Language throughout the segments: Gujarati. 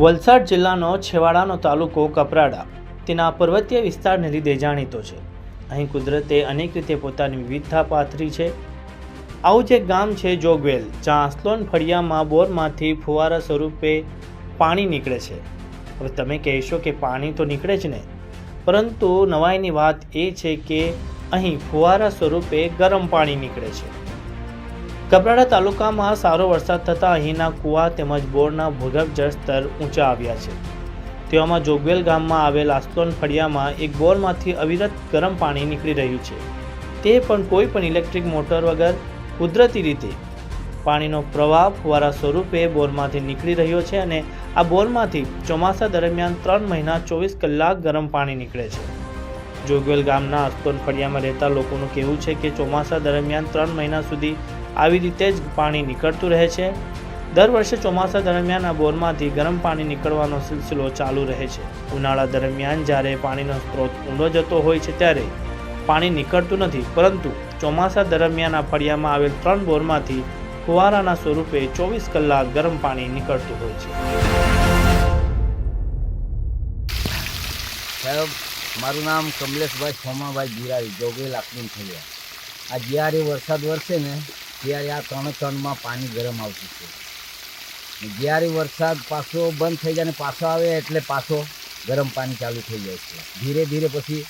વલસાડ જિલ્લાનો છેવાડાનો તાલુકો કપરાડા. તેના પર્વતીય વિસ્તારને લીધે જાણીતો છે. અહીં કુદરતે અનેક રીતે પોતાની વિવિધતા પાથરી છે. આવું જ એક ગામ છે જોગવેલ, જ્યાં આસલોન ફળિયામાં બોરમાંથી ફુવારા સ્વરૂપે પાણી નીકળે છે. હવે તમે કહેશો કે પાણી તો નીકળે જ ને? પરંતુ નવાઈની વાત એ છે કે અહીં ફુવારા સ્વરૂપે ગરમ પાણી નીકળે છે. કપરાડા તાલુકામાં સારો વરસાદ થતાં અહીંના કુવા તેમજ બોરના ભૂગર્ભ જળ સ્તર ઊંચા આવ્યા છે. તેવામાં જોગવેલ ગામમાં આવેલ આસ્તોન ફળિયામાં એક બોરમાંથી અવિરત ગરમ પાણી નીકળી રહ્યું છે. તે પણ કોઈ પણ ઇલેક્ટ્રિક મોટર વગર કુદરતી રીતે. પાણીનો પ્રવાહ ફુવારા સ્વરૂપે બોરમાંથી નીકળી રહ્યો છે અને આ બોરમાંથી ચોમાસા દરમિયાન ત્રણ મહિના ચોવીસ કલાક ગરમ પાણી નીકળે છે. જોગવેલ ગામના અસ્તોન ફળિયામાં રહેતા લોકોનું કહેવું છે કે ચોમાસા દરમિયાન ત્રણ મહિના સુધી આવી રીતે જ પાણી નીકળતું રહે છે. દર વર્ષે ચોમાસા દરમિયાન આ બોરમાંથી ગરમ પાણી નીકળવાનો સિલસિલો ચાલુ રહે છે. ઉનાળા દરમિયાન જ્યારે પાણીનો સ્ત્રોત ઊંડો જતો હોય છે ત્યારે પાણી નીકળતું નથી. પરંતુ ચોમાસા દરમિયાન આ ફળિયામાં આવેલ ત્રણ બોરમાંથી ફુવારાના સ્વરૂપે ચોવીસ કલાક ગરમ પાણી નીકળતું હોય છે. સાહેબ, મારું નામ કમલેશભાઈ સોમાભાઈ ગિરાવી જોગે લાકડીન થયા આ જ્યારે વરસાદ વરસે ને ત્યારે આ ત્રણ ત્રણમાં પાણી ગરમ આવતું છે. જ્યારે વરસાદ પાછો બંધ થઈ જાય ને પાછો આવે એટલે પાછો ગરમ પાણી ચાલુ થઈ જાય છે. ધીરે ધીરે પછી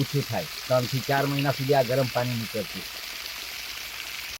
ઓછું થાય. ત્રણથી ચાર મહિના સુધી આ ગરમ પાણી નીકળતું.